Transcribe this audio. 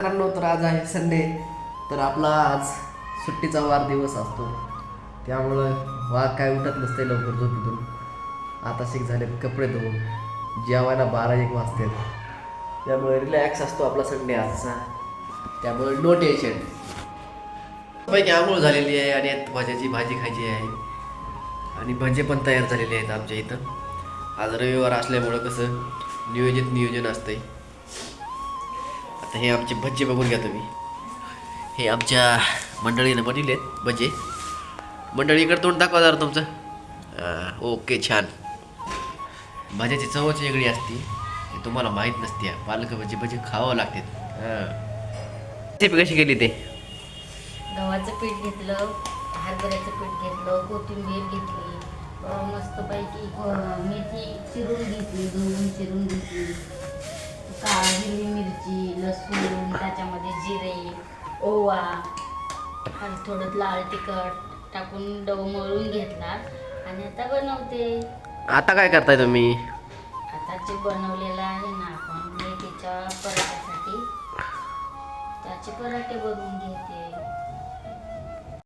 मित्रांनो तर आज आहे संडे. तर आपला आज सुट्टीचा वाढदिवस असतो. त्यामुळं वाघ काय उठत नसते लवकर झोपेतून. आता शिक झाले कपडे धुवून. जेवायला बारा एक वाजतात. त्यामुळे रिलॅक्स असतो आपला संडे आजचा. त्यामुळे नो टेन्शन पैकी आंघोळ झालेली आहे आणि भाज्याची भाजी खायची आहे. आणि भजे पण तयार झालेले आहेत आमच्या इथं. आज रविवार असल्यामुळं कसं नियोजित नियोजन असतंय. आता हे आमचे भज्जे बघून घ्या तुम्ही. हे आमच्या मंडळीनं बनवले आहेत भजे मंडळीकडे तोंड दाखवा जरा तुमचं. ओके छान. भाज्याची चवच वेगळी असते. हे तुम्हाला माहीत नसते. पालक भजी भजी खावं लागते. रेसिपी कशी केली ते? गव्हाचं पीठ घेतलं हरभऱ्याचं पीठ घेतलं कोथिंबीर घेतली अं, मस्तपैकी मेथी चिरून घेतली धुवून चिरून घेतली काळी हिरवी मिरची लसूण त्याच्यामध्ये जिरे ओवा आणि थोडं लाल तिखट टाकून डव मळून घेतला आणि आता बनवते. आता काय करताय तुम्ही? आता जे बनवलेलं आहे ना आपण मेथीच्या पराठ्यासाठी त्याचे पराठे बनवून घेते.